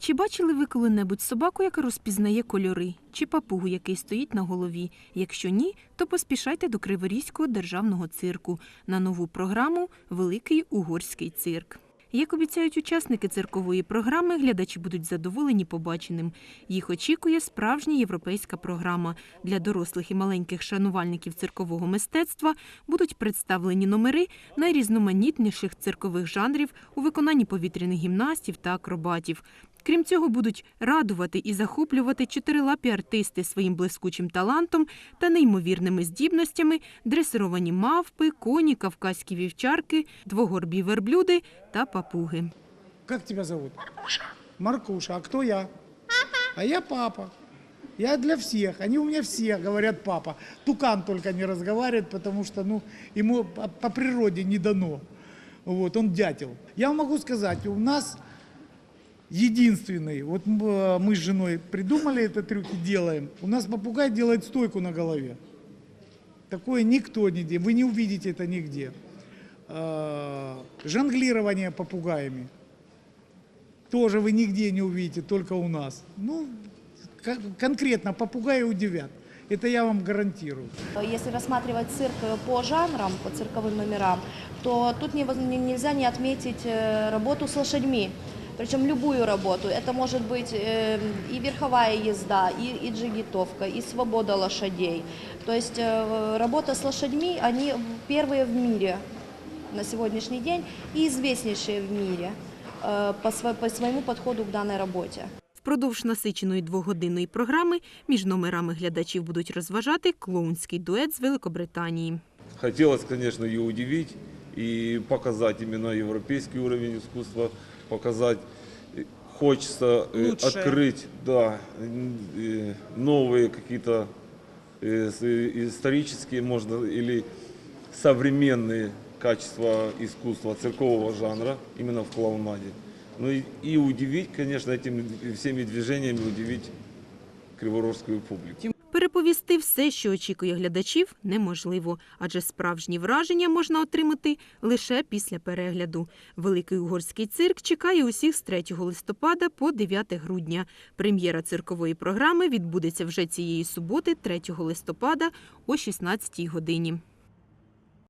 Чи бачили ви коли-небудь собаку, яка розпізнає кольори, чи папугу, який стоїть на голові? Якщо ні, то поспішайте до Криворізького державного цирку на нову програму Великий угорський цирк. Як обіцяють учасники циркової програми, глядачі будуть задоволені побаченим. Їх очікує справжня європейська програма. Для дорослих і маленьких шанувальників циркового мистецтва будуть представлені номери найрізноманітніших циркових жанрів у виконанні повітряних гімнастів та акробатів. Крім цього, будуть радувати і захоплювати чотирилапі артисти своїм блискучим талантом та неймовірними здібностями, дресировані мавпи, коні, кавказькі вівчарки, двогорбі верблюди та папуги. Как тебя зовут? Маркуша. Маркуша. А кто я? А я папа. Я для всех. Они у меня все говорят папа. Тукан только не разговаривает, потому что ну, ему по, по природе не дано. Вот, он дятел. Я вам могу сказать, у нас единственный, вот э, мы с женой придумали этот трюк и делаем. У нас попугай делает стойку на голове. Такое никто не делает. Вы не увидите это нигде. Э, Жонглирование попугаями. Тоже вы нигде не увидите, только у нас. Ну, кон- конкретно попугаи удивят. Это я вам гарантирую. Если рассматривать цирк по жанрам, по цирковым номерам, то тут нельзя не отметить э, работу с лошадьми. Причем любую работу. Это может быть э, и верховая езда, и, и джигитовка, и свобода лошадей. То есть э, работа с лошадьми, они первые в мире на сегодняшний день и известнейшие в мире э, по, сво- по своему подходу к данной работе. Впродовж насиченої двогодинної програми між номерами глядачів будуть розважати клоунський дует з Великобританії. Хотелось, конечно, ее удивить и показать именно европейский уровень искусства, показать. Хочется э, Лучшее. открыть, да, новые какие-то э, э, исторические, можно, или современные качества искусства циркового жанра, именно в клоунаде. Ну и, и удивить, конечно, этими всеми движениями удивить криворожскую публику. Переповісти все, що очікує глядачів, неможливо, адже справжні враження можна отримати лише після перегляду. Великий угорський цирк чекає усіх з 3 листопада по 9 грудня. Прем'єра циркової програми відбудеться вже цієї суботи, 3 листопада о 16 годині.